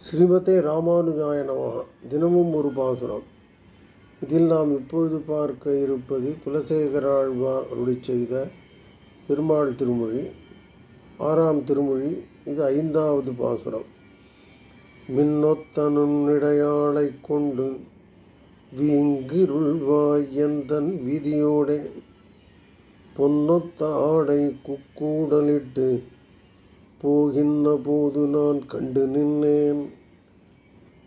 ஸ்ரீமதே ராமானுஜாய தினமும் ஒரு பாசுரம். இதில் நாம் இப்பொழுது பார்க்க இருப்பது குலசேகராழ்வார் அருளி செய்த பெருமாள் திருமொழி. ஆறாம் திருமொழி இது ஐந்தாவது பாசுரம். மின்னொத்த நுண்ணிடையாளைக் கொண்டு வீங்கிருள்வாய் எந்தன் விதியோடே. பொன்னொத்த ஆடை குக்கூடலிட்டு போகின்ற போது நான் கண்டு நின்றேன்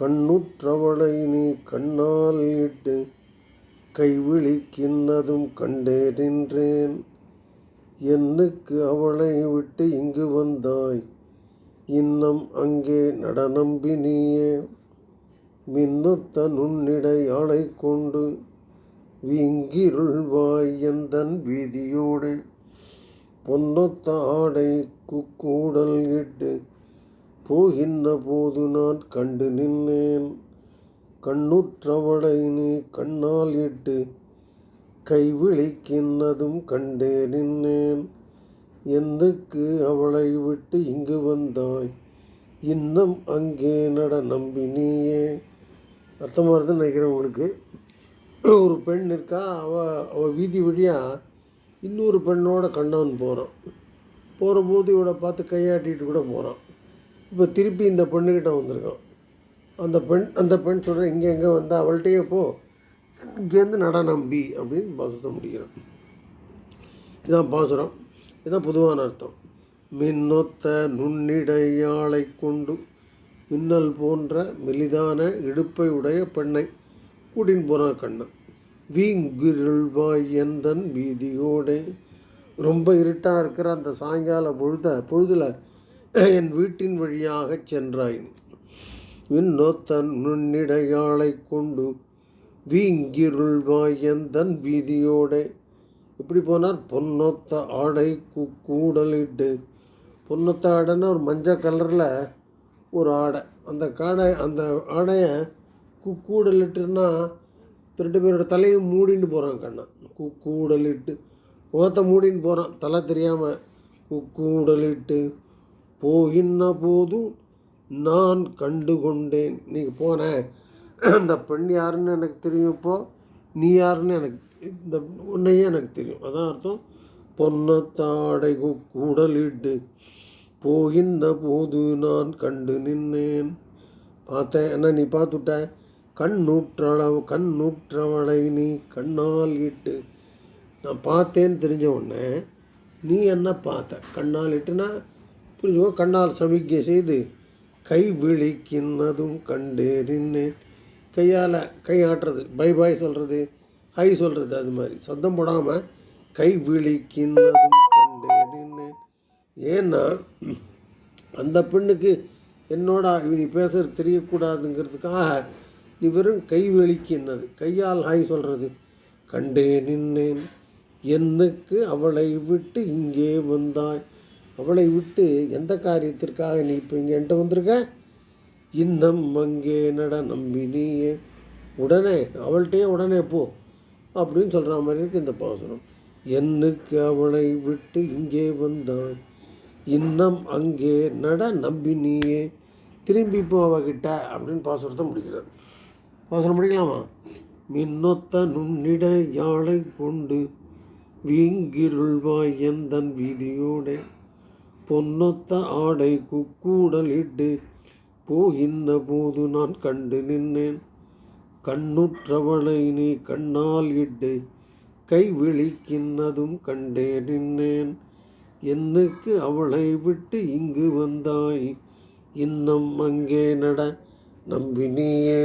கண்ணுற்றவளை நீ கண்ணால் இட்டு கைவிழிக்கின்னதும் கண்டே நின்றேன். என்னுக்கு அவளை விட்டு இங்கு வந்தாய்? இன்னம் அங்கே நடனம்பி நீயே. மின்னுத்த நுண்ணிடை கொண்டு வீங்கிருள்வாய் எந்தன் வீதியோடு. பொன்னொத்த ஆடை குக்கூடல் இட்டு போகின்ற போது நான் கண்டு நின்னேன் கண்ணுற்றவளை நீ கண்ணால் இட்டு கைவிழிக்கின்னதும் கண்டே நின்றேன். எந்துக்கு அவளை விட்டு இங்கு வந்தாய்? இன்னும் அங்கே நட நம்பி நீயே. அர்த்தமாக இருக்குன்னு நினைக்கிறேன் உங்களுக்கு. ஒரு பெண் இருக்கா அவள் அவள் வீதி வழியாக இன்னொரு பெண்ணோட கண்ணவன் போகிறான் போகிறபோது இவளை பார்த்து கையாட்டிட்டு கூட போகிறான் இப்போ திருப்பி இந்த பெண்ணுக்கிட்ட வந்திருக்கான். அந்த பெண் அந்த பெண் சொல்கிற இங்கே எங்கே வந்தால் அவள்கிட்டயே போ. இங்கேருந்து நட நம்பி அப்படின்னு பாசுரத்தை முடிக்கிறான். இதான் பாசுரம். இதுதான் பொதுவான அர்த்தம். மின்னொத்த நுண்ணிடையாளை கொண்டு மின்னல் போன்ற மெலிதான இடுப்பை உடைய பெண்ணை கூட்டின்னு போனான் கண்ணன். வீங்கிருள்வாய் எந்தன் வீதியோடே ரொம்ப இருட்டாக இருக்கிற அந்த சாயங்கால பொழுத பொழுதில் என் வீட்டின் வழியாக சென்றாய் விண்ணொத்தன் நுண்ணிடையாளை கொண்டு வீங்கிருள்வாய் எந்தன் வீதியோடே இப்படி போனார் பொன்னொத்த ஆடை கூடலிட்டு. பொன்னொத்த ஆடைன்னா ஒரு மஞ்சள் கலரில் ஒரு ஆடை. அந்த காடை அந்த ஆடையை கு கூடலிட்டுன்னா ரெண்டு பேரோட தலையும் மூடின்னு போகிறான் கண்ணன் கூ கூடலிட்டு. முகத்தை மூடின்னு போகிறான் தலை தெரியாமல் கு கூடலிட்டு. போகின்ற போதும் நான் கண்டு கொண்டேன் நீங்கள் போனேன் அந்த பெண் யாருன்னு எனக்கு தெரியும் இப்போ. நீ யாருன்னு எனக்கு இந்த உன்னையே எனக்கு தெரியும். அதான் அர்த்தம். பொன்னத்தாடை கூடலிட்டு. போகின்ற போது நான் கண்டு நின்னேன். பார்த்தேன். என்ன நீ பார்த்துட்ட. கண்ணூற்றளவு கண்ணூற்றவளை நீ கண்ணால் இட்டு. நான் பார்த்தேன்னு தெரிஞ்ச உடனே நீ என்ன பார்த்த? கண்ணால் இட்டுனா? புரிஞ்சுக்கோ கண்ணால் சமிக்கை செய்து கை விழிக்கின்னதும் கண்டே நின்னேன். கையால் கை ஆட்டுறது பை பாய் சொல்கிறது ஹை சொல்கிறது அது மாதிரி. சத்தம் போடாமல் கை விழிக்கின்னதும் கண்டே நின்னேன். ஏன்னா அந்த பெண்ணுக்கு என்னோட இவனி பேசுறது தெரியக்கூடாதுங்கிறதுக்காக நீ வெறும் கை வெளிக்கின்றது கையால் ஹாய் சொல்கிறது கண்டே நின்னேன். என்னுக்கு அவளை விட்டு இங்கே வந்தாய்? அவளை விட்டு எந்த காரியத்திற்காக நீ இப்போ இங்கே என்கிட்ட வந்திருக்க? இன்னம் அங்கே நட நம்பி நீயே உடனே அவள்கிட்டயே உடனே போ அப்படின்னு சொல்கிற மாதிரி இருக்குது இந்த பாசனம். என்னுக்கு அவளை விட்டு இங்கே வந்தாய்? இன்னம் அங்கே நட நம்பி நீயே திரும்பி போ அவகிட்ட அப்படின்னு பாசுரத்தை முடிக்கிறார். வாசனம் முடிக்கலாமா மின்னொத்த நுண்ணிட யாழை கொண்டு வீங்கிருள்வாய் எந்தன் வீதியோட. பொன்னொத்த ஆடை குக்கூடல் இட்டு போகின்ற போது நான் கண்டு நின்றேன் கண்ணுற்றவளை நீ கண்ணால் இட்டு கை விழிக்கின்றதும் கண்டே நின்றேன் என்னுக்கு அவளை விட்டு இங்கு வந்தாய்? இன்னும் அங்கே நட நம்பினியே.